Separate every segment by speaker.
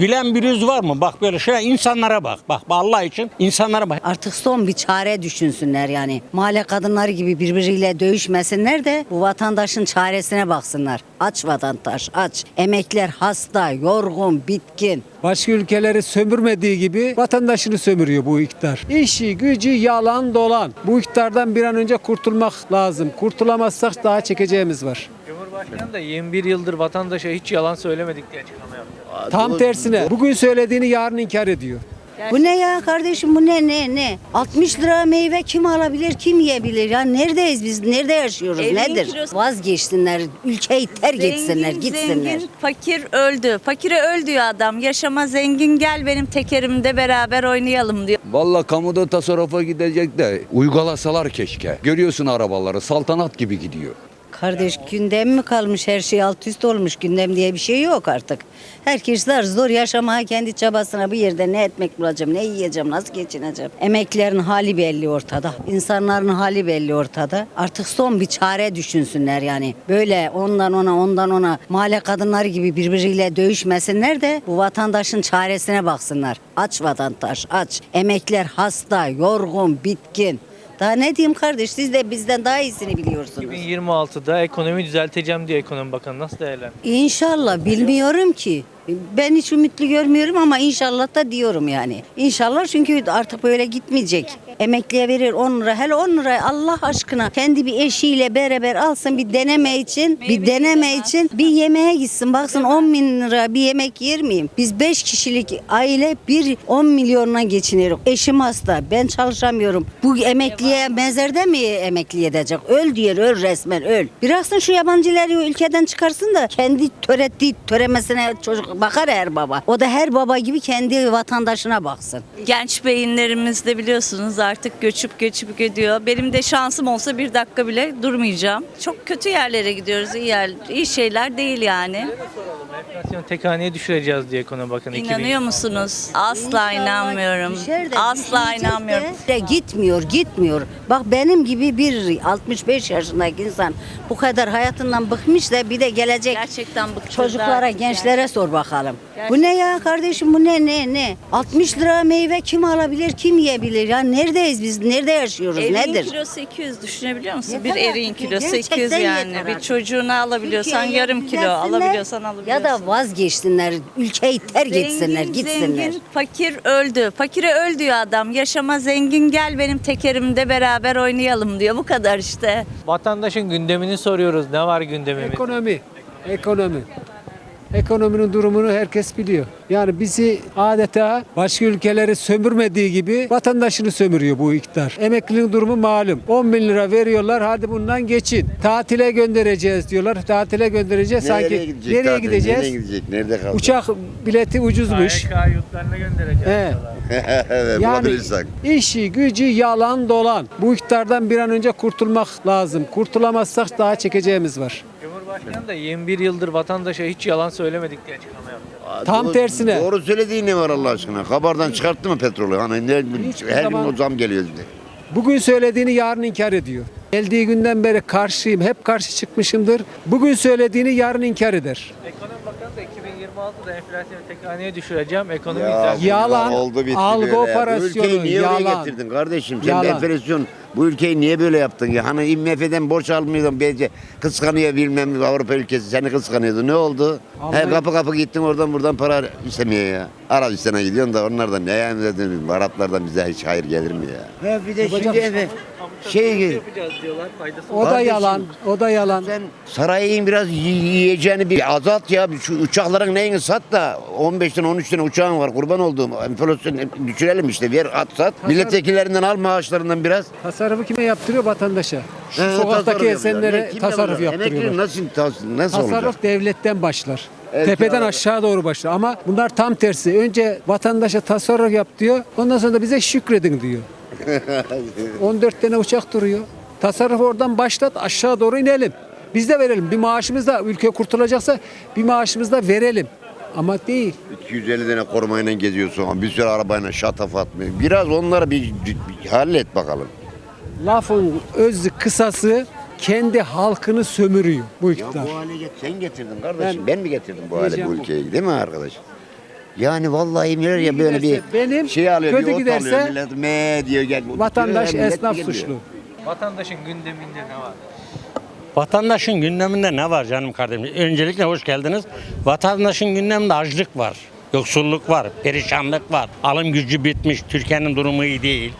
Speaker 1: Gülen bir yüz var mı? Bak böyle şey insanlara bak. Bak Allah için insanlara bak.
Speaker 2: Artık son bir çare düşünsünler yani. Mahalle kadınları gibi birbiriyle dövüşmesinler de bu vatandaşın çaresine baksınlar. Aç vatandaş aç. Emekler hasta, yorgun, bitkin.
Speaker 3: Başka ülkeleri sömürmediği gibi vatandaşını sömürüyor bu iktidar. İşi, gücü, yalan, dolan. Bu iktidardan bir an önce kurtulmak lazım. Kurtulamazsak daha çekeceğimiz var.
Speaker 4: Cumhurbaşkanı da 21 yıldır vatandaşa hiç yalan söylemedik diye açıklama yaptı.
Speaker 3: Tam tersine. Bugün söylediğini yarın inkar ediyor.
Speaker 2: Bu ne ya kardeşim bu ne ne ne? 60 lira meyve kim alabilir kim yiyebilir ya? Neredeyiz biz? Nerede yaşıyoruz?
Speaker 5: Evin
Speaker 2: Nedir?
Speaker 5: kilosu-
Speaker 2: Vazgeçsinler. Ülkeyi terk etsinler, gitsinler.
Speaker 5: Zengin, fakir öldü. Fakire öl diyor adam. Yaşama zengin gel benim tekerimde beraber oynayalım diyor.
Speaker 6: Vallahi kamuda tasarrufa gidecek de uygulasalar keşke. Görüyorsun arabaları saltanat gibi gidiyor.
Speaker 2: Kardeş gündem mi kalmış her şey alt üst olmuş gündem diye bir şey yok artık. Herkes zor zor yaşamaya kendi çabasına bir yerde ne ekmek bulacağım ne yiyeceğim nasıl geçineceğim. Emeklerin hali belli ortada. insanların hali belli ortada. Artık son bir çare düşünsünler yani. Böyle ondan ona ondan ona mahalle kadınları gibi birbiriyle dövüşmesinler de bu vatandaşın çaresine baksınlar. Aç vatandaş aç. Emekler hasta, yorgun, bitkin. Daha ne diyeyim kardeş siz de bizden daha iyisini biliyorsunuz.
Speaker 4: 2026'da ekonomi düzelteceğim diyor ekonomi bakanı. Nasıl değerlendiriyor?
Speaker 2: İnşallah bilmiyorum ki. Ben hiç ümitli görmüyorum ama inşallah da diyorum yani. İnşallah çünkü artık böyle gitmeyecek. Emekliye verir 10 lira. Hele 10 lira Allah aşkına kendi bir eşiyle beraber alsın bir deneme için. Bir deneme için bir yemeğe gitsin. Baksın 10 bin lira bir yemek yer miyim? Biz 5 kişilik aile bir 10 milyonla geçiniyoruz. Eşim hasta. Ben çalışamıyorum. Bu emekliye mezerde mi emekli edecek? Öl diyor öl resmen öl. Bıraksın şu yabancıları ülkeden çıkarsın da kendi törettiği töremesine çocuk bakar her baba. O da her baba gibi kendi vatandaşına baksın.
Speaker 5: Genç beyinlerimiz de biliyorsunuz artık göçüp göçüp gidiyor. Benim de şansım olsa bir dakika bile durmayacağım. Çok kötü yerlere gidiyoruz. İyi, yer, iyi şeyler değil yani.
Speaker 4: Enflasyonu tek haneye düşüreceğiz diyor ekonomi bakanı. 2000.
Speaker 5: İnanıyor musunuz? Asla
Speaker 2: İnşallah
Speaker 5: inanmıyorum.
Speaker 2: düşer de
Speaker 5: Asla inanmıyorum.
Speaker 2: De, gitmiyor, gitmiyor. Bak benim gibi bir 65 yaşındaki insan bu kadar hayatından bıkmış da bir de gelecek
Speaker 5: Gerçekten bıktırdı
Speaker 2: çocuklara,
Speaker 5: artık
Speaker 2: gençlere sor bakalım. Bu ne ya kardeşim bu ne ne ne? 60 lira meyve kim alabilir, kim yiyebilir ya? Neredeyiz biz? Nerede yaşıyoruz?
Speaker 5: Eriğin
Speaker 2: Nedir?
Speaker 5: kilosu 200 düşünebiliyor musun?
Speaker 2: Yeter
Speaker 5: bir eriğin
Speaker 2: artık,
Speaker 5: kilosu
Speaker 2: gerçekten
Speaker 5: 200 yani.
Speaker 2: yeter
Speaker 5: Bir
Speaker 2: artık.
Speaker 5: çocuğunu alabiliyorsan
Speaker 2: Türkiye'yi
Speaker 5: yarım kilo,
Speaker 2: düzeltsinler
Speaker 5: alabiliyorsan alabiliyorsun.
Speaker 2: Ya da vazgeçsinler, ülkeyi terk etsinler, gitsinler.
Speaker 5: Zengin, fakir öldü. Fakire öl diyor adam. Yaşama zengin gel benim tekerimde beraber oynayalım diyor. Bu kadar işte.
Speaker 4: Vatandaşın gündemini soruyoruz. Ne var gündemimizde?
Speaker 3: Ekonomi. Ekonomi. Ekonominin durumunu herkes biliyor. Yani bizi adeta başka ülkeleri sömürmediği gibi vatandaşını sömürüyor bu iktidar. Emeklinin durumu malum. 10 bin lira veriyorlar hadi bundan geçin. Tatile göndereceğiz diyorlar. Tatile göndereceğiz. Sanki
Speaker 7: nereye gidecek
Speaker 3: nereye gideceğiz?
Speaker 7: Nereye gidecek? Nerede kalacak?
Speaker 3: Uçak bileti ucuzmuş.
Speaker 4: KYK yurtlarına göndereceğiz.
Speaker 3: He.
Speaker 7: evet,
Speaker 3: Yani
Speaker 7: bulabilirsek.
Speaker 3: işi gücü yalan dolan. Bu iktidardan bir an önce kurtulmak lazım. Kurtulamazsak daha çekeceğimiz var.
Speaker 4: Cumhurbaşkanı da 21 yıldır vatandaşa hiç yalan söylemedik diye açıklama yaptı.
Speaker 3: Tam
Speaker 7: Doğru-
Speaker 3: tersine.
Speaker 7: Doğru söylediğin ne var Allah aşkına? Kabardan çıkarttı mı petrolü? Hani ne,
Speaker 3: Hiçbir
Speaker 7: her
Speaker 3: zaman-
Speaker 7: gün o zam geliyor bize.
Speaker 3: Bugün söylediğini yarın inkar ediyor. Geldiği günden beri karşıyım, hep karşı çıkmışımdır. Bugün söylediğini yarın inkar eder.
Speaker 4: Bakanı da 2026'da enflasyonu tek haneye düşüreceğim. Ekonomi
Speaker 7: Ya.
Speaker 3: Yalan,
Speaker 7: oldu bitti
Speaker 3: algı
Speaker 7: böyle. Bu
Speaker 3: operasyonu,
Speaker 7: ülkeyi niye
Speaker 3: yalan.
Speaker 7: oraya getirdin kardeşim? Sen
Speaker 3: Yalan.
Speaker 7: enflasyon bu ülkeyi niye böyle yaptın ya? Hani IMF'den borç almıyordun belki kıskanıyor bilmem Avrupa ülkesi seni kıskanıyordu. Ne oldu?
Speaker 3: Almanya-
Speaker 7: He, kapı kapı gittin oradan buradan para istemeye ya. Arabistan'a gidiyorsun da onlardan ne yani dedim. Araplardan bize hiç hayır gelir mi ya? Ya bir de
Speaker 3: Yapacak
Speaker 7: şimdi
Speaker 3: bir şey
Speaker 7: evet. Şey
Speaker 4: yapacağız diyorlar. Faydası
Speaker 3: O da
Speaker 7: Kardeşim,
Speaker 3: yalan, o da yalan.
Speaker 7: Sen sarayın biraz yi- yiyeceğini bir azalt ya. Şu uçakların neyini sat da 15 tane 13 tane uçağın var kurban olduğum. Enflasyon düşürelim işte ver at sat. Milletvekillerinden al maaşlarından biraz.
Speaker 3: Tasarrufu kime yaptırıyor? Vatandaşa. Şu
Speaker 7: He,
Speaker 3: sokaktaki
Speaker 7: tasarruf
Speaker 3: esenlere
Speaker 7: Ne, kim
Speaker 3: tasarruf?
Speaker 7: Emekli
Speaker 3: yaptırıyorlar.
Speaker 7: nasıl, tas- nasıl olacak?
Speaker 3: Tasarruf devletten başlar.
Speaker 7: Evet,
Speaker 3: Tepeden
Speaker 7: ya.
Speaker 3: aşağı doğru başlar. Ama bunlar tam tersi. Önce vatandaşa tasarruf yap diyor. Ondan sonra da bize şükredin diyor. 14 tane uçak duruyor. Tasarruf oradan başlat aşağı doğru inelim. Biz de verelim. Bir maaşımız da ülke kurtulacaksa bir maaşımız da verelim. Ama değil.
Speaker 7: 250 tane korumayla geziyorsun. Bir sürü arabayla şatafat mı? Biraz onları bir, bir hallet bakalım.
Speaker 3: Lafın özü kısası kendi halkını sömürüyor bu
Speaker 7: Ya
Speaker 3: iktidar.
Speaker 7: bu hale get- sen getirdin kardeşim.
Speaker 3: Ben-
Speaker 7: Ben, mi getirdim bu hale bu ülkeyi değil mi arkadaş? Yani vallahi bilir ya böyle bir
Speaker 3: benim,
Speaker 7: şey alıyor,
Speaker 3: kötü
Speaker 7: bir ot
Speaker 3: giderse
Speaker 7: alıyor. Millet me diyor gel.
Speaker 3: Vatandaş,
Speaker 7: Millet
Speaker 3: esnaf
Speaker 7: geliyor.
Speaker 3: suçlu.
Speaker 4: Vatandaşın gündeminde ne var?
Speaker 1: Vatandaşın gündeminde ne var canım kardeşim? Öncelikle hoş geldiniz. Vatandaşın gündeminde açlık var. Yoksulluk var, perişanlık var. Alım gücü bitmiş, Türkiye'nin durumu iyi değil.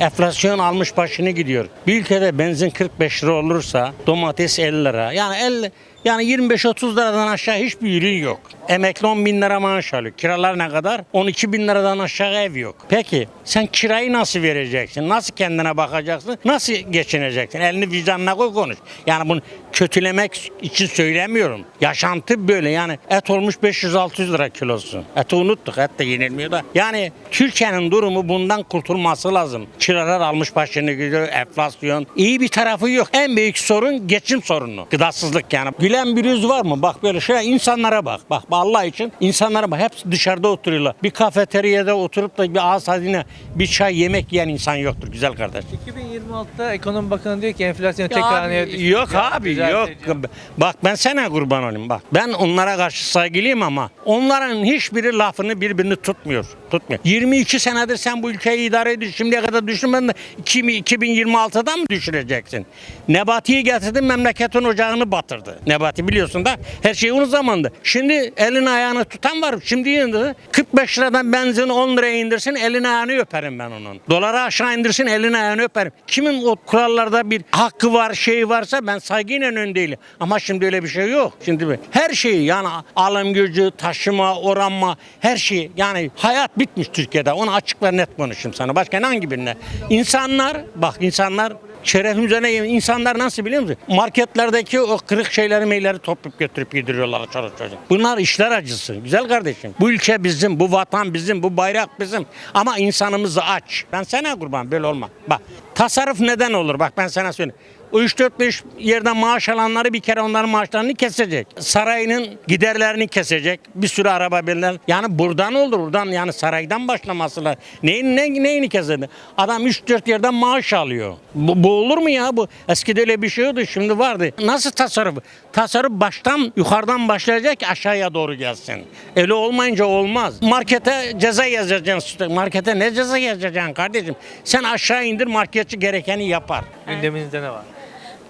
Speaker 1: Enflasyon almış başını gidiyor. Bir ülkede benzin 45 lira olursa domates 50 lira. Yani 50 yani 25-30 liradan aşağı hiçbir ürün yok. Emekli 10 bin lira maaş alıyor. Kiralar ne kadar? 12 bin liradan aşağı ev yok. Peki sen kirayı nasıl vereceksin? Nasıl kendine bakacaksın? Nasıl geçineceksin? Elini vicdanına koy konuş. Yani bunu kötülemek için söylemiyorum. Yaşantı böyle yani et olmuş 500-600 lira kilosu. Eti unuttuk et de yenilmiyor da. Yani Türkiye'nin durumu bundan kurtulması lazım. Kiralar almış başını gidiyor, enflasyon. İyi bir tarafı yok. En büyük sorun geçim sorunu. Gıdasızlık yani. Gülen bir yüz var mı? Bak böyle şey insanlara bak. Bak Allah için insanlara bak. Hepsi dışarıda oturuyorlar. Bir kafeteryada oturup da bir ağız tadına bir çay yemek yiyen insan yoktur güzel kardeş.
Speaker 4: 2026'da Ekonomi Bakanı diyor ki enflasyon tek haneye düşecek.
Speaker 1: yok abi yok.
Speaker 4: Düzelteceğim.
Speaker 1: Bak ben sana kurban olayım bak. Ben onlara karşı saygılıyım ama onların hiçbiri lafını birbirini tutmuyor. Tutmuyor. 22 senedir sen bu ülkeyi idare ediyorsun. Şimdiye kadar düşünmedin de 2026'da mı düşüreceksin? Nebati'yi getirdin memleketin ocağını batırdı. Nebati biliyorsun da her şey onun zamanında. Şimdi elini ayağını tutan var. Şimdi indi. 45 liradan benzin 10 liraya indirsin elini ayağını öperim ben onun. Doları aşağı indirsin elini ayağını öperim. Kimin o kurallarda bir hakkı var şeyi varsa ben saygıyla ön değilim. Ama şimdi öyle bir şey yok. Şimdi her şeyi yani alım gücü, taşıma, oranma her şey yani hayat bitmiş Türkiye'de. Onu açık ve net konuşayım sana. Başka hangi birine? İnsanlar bak insanlar Şerefim üzerine yemin- insanlar nasıl biliyor musun? Marketlerdeki o kırık şeyleri meyleri toplayıp götürüp yediriyorlar çoluk çocuk. Bunlar işler acısı. Güzel kardeşim. Bu ülke bizim, bu vatan bizim, bu bayrak bizim. Ama insanımız aç. Ben sana kurban böyle olma. Bak tasarruf neden olur? Bak ben sana söyleyeyim. O 3-4-5 yerden maaş alanları bir kere onların maaşlarını kesecek. Sarayının giderlerini kesecek. Bir sürü araba belirler. Yani buradan olur. Buradan yani saraydan başlaması lazım. Neyin, ne, neyini kesedi? Adam 3-4 yerden maaş alıyor. Bu, bu olur mu ya bu? Eskide öyle bir şey yoktu. Şimdi vardı. Nasıl tasarruf? Tasarruf baştan yukarıdan başlayacak aşağıya doğru gelsin. Öyle olmayınca olmaz. Markete ceza yazacaksın. Markete ne ceza yazacaksın kardeşim? Sen aşağı indir marketçi gerekeni yapar.
Speaker 4: Gündeminizde ne var?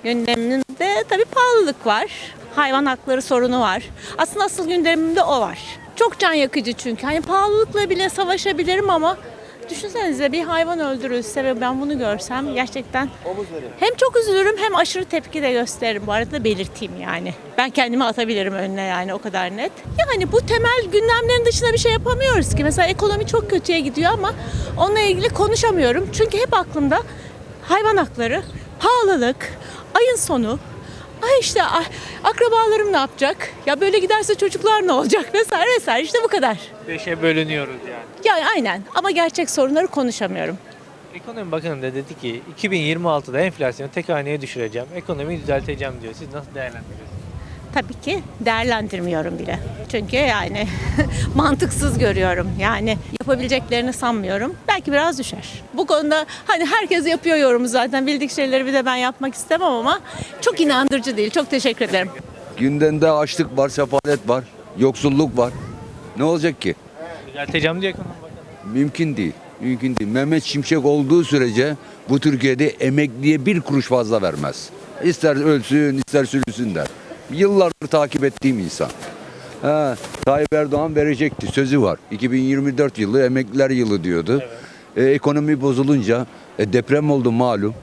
Speaker 8: Gündemimde tabii pahalılık var. Hayvan hakları sorunu var. Aslında asıl gündemimde o var. Çok can yakıcı çünkü. Hani pahalılıkla bile savaşabilirim ama düşünsenize bir hayvan öldürülse ve ben bunu görsem gerçekten hem çok üzülürüm hem aşırı tepki de gösteririm. Bu arada belirteyim yani. Ben kendimi atabilirim önüne yani o kadar net. Yani bu temel gündemlerin dışında bir şey yapamıyoruz ki. Mesela ekonomi çok kötüye gidiyor ama onunla ilgili konuşamıyorum. Çünkü hep aklımda hayvan hakları, pahalılık, ayın sonu, ay işte akrabalarım ne yapacak? Ya böyle giderse çocuklar ne olacak vesaire vesaire işte bu kadar.
Speaker 4: Beşe bölünüyoruz yani.
Speaker 8: Yani aynen ama gerçek sorunları konuşamıyorum.
Speaker 4: Ekonomi Bakanı da dedi ki 2026'da enflasyonu tek haneye düşüreceğim. Ekonomiyi düzelteceğim diyor. Siz nasıl değerlendiriyorsunuz?
Speaker 8: Tabii ki değerlendirmiyorum bile. Çünkü yani mantıksız görüyorum. Yani yapabileceklerini sanmıyorum. Belki biraz düşer. Bu konuda hani herkes yapıyor yorumu zaten. Bildik şeyleri bir de ben yapmak istemem ama çok inandırıcı değil. Çok teşekkür ederim.
Speaker 6: Gündemde açlık var, sefalet var, yoksulluk var. Ne olacak ki?
Speaker 4: Düzelteceğim Bakanı.
Speaker 6: Mümkün değil. Mümkün değil. Mehmet Şimşek olduğu sürece bu Türkiye'de emekliye bir kuruş fazla vermez. İster ölsün, ister sürülsün der. Yıllardır takip ettiğim insan. Ha, Tayyip Erdoğan verecekti. Sözü var. 2024 yılı emekliler yılı diyordu. E, ekonomi bozulunca e, deprem oldu malum.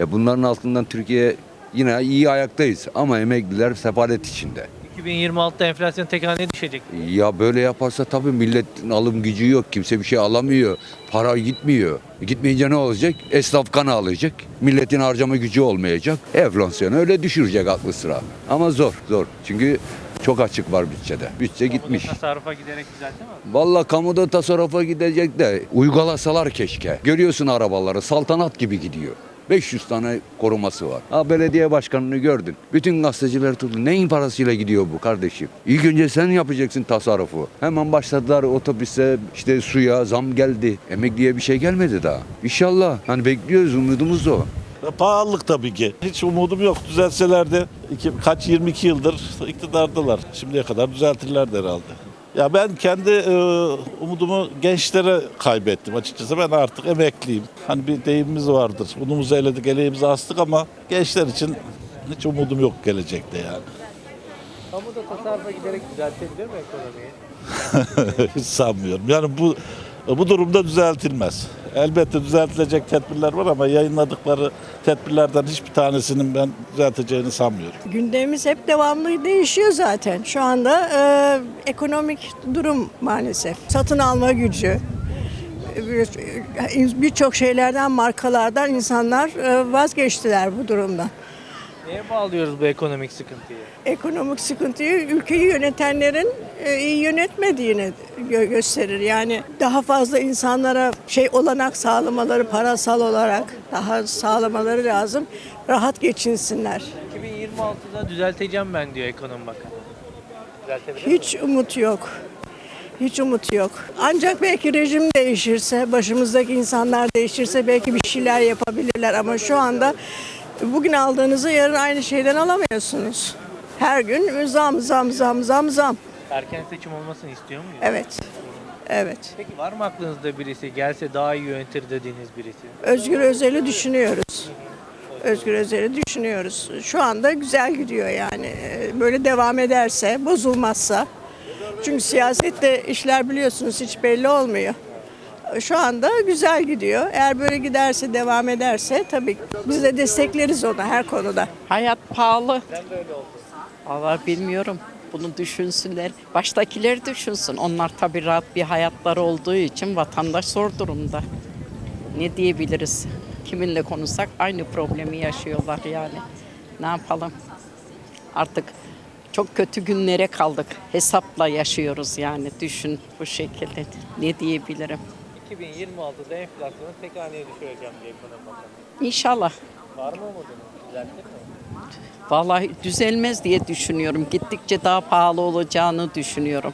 Speaker 6: E, bunların altından Türkiye yine iyi ayaktayız. Ama emekliler sefalet içinde.
Speaker 4: 2026'da enflasyon tek haneye düşecek.
Speaker 6: Ya böyle yaparsa tabii milletin alım gücü yok. Kimse bir şey alamıyor. Para gitmiyor. Gitmeyince ne olacak? Esnaf kan ağlayacak. Milletin harcama gücü olmayacak. Enflasyonu öyle düşürecek aklı sıra. Ama zor, zor. Çünkü çok açık var bütçede. Bütçe gitmiş.
Speaker 4: Tasarrufa giderek düzeltemez mi?
Speaker 6: Vallahi kamuda tasarrufa gidecek de uygulasalar keşke. Görüyorsun arabaları saltanat gibi gidiyor. 500 tane koruması var. Ha belediye başkanını gördün. Bütün gazeteciler tuttu. Neyin parasıyla gidiyor bu kardeşim? İlk önce sen yapacaksın tasarrufu. Hemen başladılar otobüse işte suya zam geldi. Emekliye bir şey gelmedi daha. İnşallah. Hani bekliyoruz umudumuz o.
Speaker 9: Pahalılık tabii ki. Hiç umudum yok. Düzelselerdi iki, kaç 22 yıldır iktidardalar. Şimdiye kadar düzeltirlerdi herhalde. Ya ben kendi e, umudumu gençlere kaybettim açıkçası. Ben artık emekliyim. Hani bir deyimimiz vardır. Unumuzu eledik, eleğimizi astık ama gençler için hiç umudum yok gelecekte yani.
Speaker 4: Kamuda tasarrufa giderek düzeltebilir mi ekonomiyi?
Speaker 9: hiç sanmıyorum. Yani bu bu durumda düzeltilmez. Elbette düzeltilecek tedbirler var ama yayınladıkları tedbirlerden hiçbir tanesinin ben düzelteceğini sanmıyorum.
Speaker 10: Gündemimiz hep devamlı değişiyor zaten. Şu anda e, ekonomik durum maalesef. Satın alma gücü, e, birçok şeylerden, markalardan insanlar e, vazgeçtiler bu durumdan.
Speaker 4: Neye bağlıyoruz bu ekonomik sıkıntıyı?
Speaker 10: Ekonomik sıkıntıyı ülkeyi yönetenlerin e, iyi yönetmediğini gö- gösterir. Yani daha fazla insanlara şey olanak sağlamaları, parasal olarak daha sağlamaları lazım. Rahat geçinsinler.
Speaker 4: 2026'da düzelteceğim ben diyor ekonomi bakanı. Düzeltebilir mi?
Speaker 10: Hiç umut yok. Hiç umut yok. Ancak belki rejim değişirse, başımızdaki insanlar değişirse belki bir şeyler yapabilirler. Ama şu anda bugün aldığınızı yarın aynı şeyden alamıyorsunuz. Her gün zam zam zam zam zam.
Speaker 4: Erken seçim olmasını istiyor muyuz?
Speaker 10: Evet. Evet.
Speaker 4: Peki var mı aklınızda birisi gelse daha iyi yönetir dediğiniz birisi?
Speaker 10: Özgür Özel'i düşünüyoruz. Özgür Özel'i düşünüyoruz. Şu anda güzel gidiyor yani. Böyle devam ederse, bozulmazsa. Çünkü siyasette işler biliyorsunuz hiç belli olmuyor. Şu anda güzel gidiyor. Eğer böyle giderse, devam ederse tabii biz de destekleriz onu her konuda.
Speaker 11: Hayat pahalı. Allah bilmiyorum. Bunu düşünsünler. Baştakiler düşünsün. Onlar tabii rahat bir hayatları olduğu için vatandaş zor durumda. Ne diyebiliriz? Kiminle konuşsak aynı problemi yaşıyorlar yani. Ne yapalım? Artık çok kötü günlere kaldık. Hesapla yaşıyoruz yani. Düşün bu şekilde. Ne diyebilirim?
Speaker 4: 2026'da enflasyonu tek haneye düşüreceğim diye ekonomi bakanı.
Speaker 11: İnşallah.
Speaker 4: Var mı umudunuz? Düzeltir mi?
Speaker 11: Vallahi düzelmez diye düşünüyorum. Gittikçe daha pahalı olacağını düşünüyorum.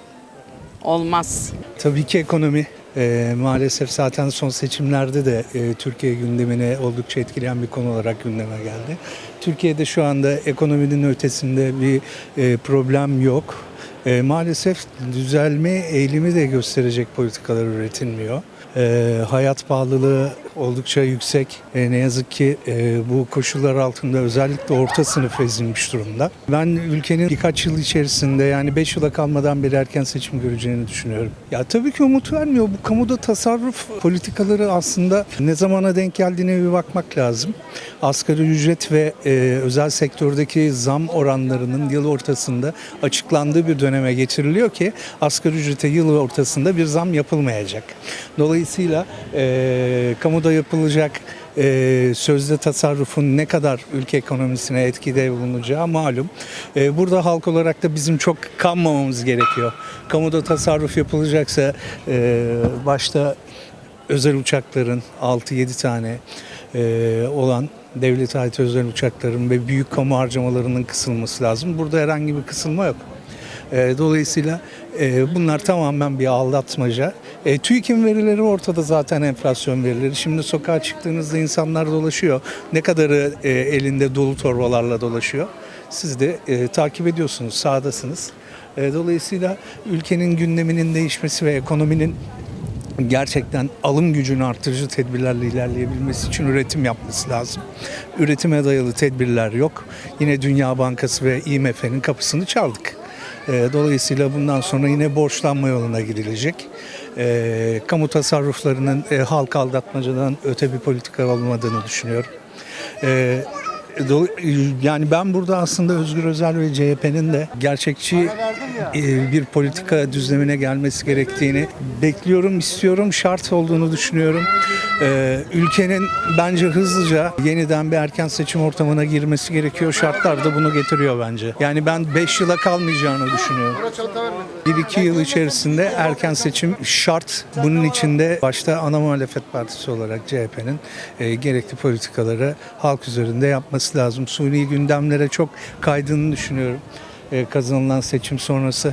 Speaker 11: Olmaz.
Speaker 12: Tabii ki ekonomi. Ee, maalesef zaten son seçimlerde de e, Türkiye gündemine oldukça etkileyen bir konu olarak gündeme geldi. Türkiye'de şu anda ekonominin ötesinde bir e, problem yok. E, maalesef düzelme eğilimi de gösterecek politikalar üretilmiyor. E, hayat pahalılığı oldukça yüksek. E, ne yazık ki e, bu koşullar altında özellikle orta sınıf ezilmiş durumda. Ben ülkenin birkaç yıl içerisinde yani 5 yıla kalmadan bir erken seçim göreceğini düşünüyorum. Ya tabii ki umut vermiyor. Bu kamuda tasarruf politikaları aslında ne zamana denk geldiğine bir bakmak lazım. Asgari ücret ve e, özel sektördeki zam oranlarının yıl ortasında açıklandığı bir döneme getiriliyor ki asgari ücrete yıl ortasında bir zam yapılmayacak. Dolayısıyla e, kamuda yapılacak e, sözde tasarrufun ne kadar ülke ekonomisine etkide bulunacağı malum. E, burada halk olarak da bizim çok kanmamamız gerekiyor. Kamuda tasarruf yapılacaksa e, başta özel uçakların 6-7 tane e, olan devlete ait özel uçakların ve büyük kamu harcamalarının kısılması lazım. Burada herhangi bir kısılma yok. E, dolayısıyla e, bunlar tamamen bir aldatmaca. E, TÜİK'in verileri ortada zaten enflasyon verileri. Şimdi sokağa çıktığınızda insanlar dolaşıyor. Ne kadarı e, elinde dolu torbalarla dolaşıyor. Siz de e, takip ediyorsunuz, sahadasınız. E, dolayısıyla ülkenin gündeminin değişmesi ve ekonominin gerçekten alım gücünü artırıcı tedbirlerle ilerleyebilmesi için üretim yapması lazım. Üretime dayalı tedbirler yok. Yine Dünya Bankası ve IMF'nin kapısını çaldık. E, Dolayısıyla bundan sonra yine borçlanma yoluna girilecek. E, kamu tasarruflarının e, halk aldatmacadan öte bir politika olmadığını düşünüyorum. E, do- yani ben burada aslında Özgür Özel ve CHP'nin de gerçekçi e, bir politika düzlemine gelmesi gerektiğini bekliyorum, istiyorum, şart olduğunu düşünüyorum. E, Ülkenin bence hızlıca yeniden bir erken seçim ortamına girmesi gerekiyor. Şartlar da bunu getiriyor bence. Yani ben 5 yıla kalmayacağını düşünüyorum. 1-2 yıl içerisinde erken seçim şart. Bunun içinde başta ana muhalefet partisi olarak CHP'nin e, gerekli politikaları halk üzerinde yapması lazım. Suni gündemlere çok kaydığını düşünüyorum e, kazanılan seçim sonrası.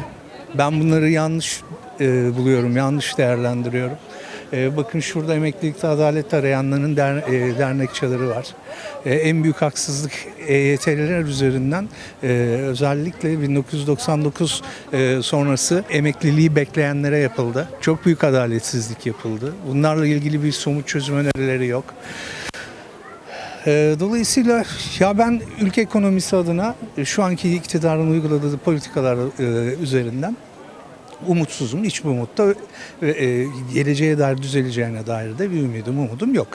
Speaker 12: Ben bunları yanlış e, buluyorum, yanlış değerlendiriyorum. E, bakın şurada emeklilikte adalet arayanların e, dernekçaları var. E, en büyük haksızlık EYT'liler üzerinden e, özellikle 1999 e, sonrası emekliliği bekleyenlere yapıldı. Çok büyük adaletsizlik yapıldı. Bunlarla ilgili bir somut çözüm önerileri yok. Ee, Dolayısıyla ya ben ülke ekonomisi adına şu anki iktidarın uyguladığı politikalar üzerinden umutsuzum. Hiçbir umutta ve e, geleceğe dair düzeleceğine dair de bir ümidim, umudum yok.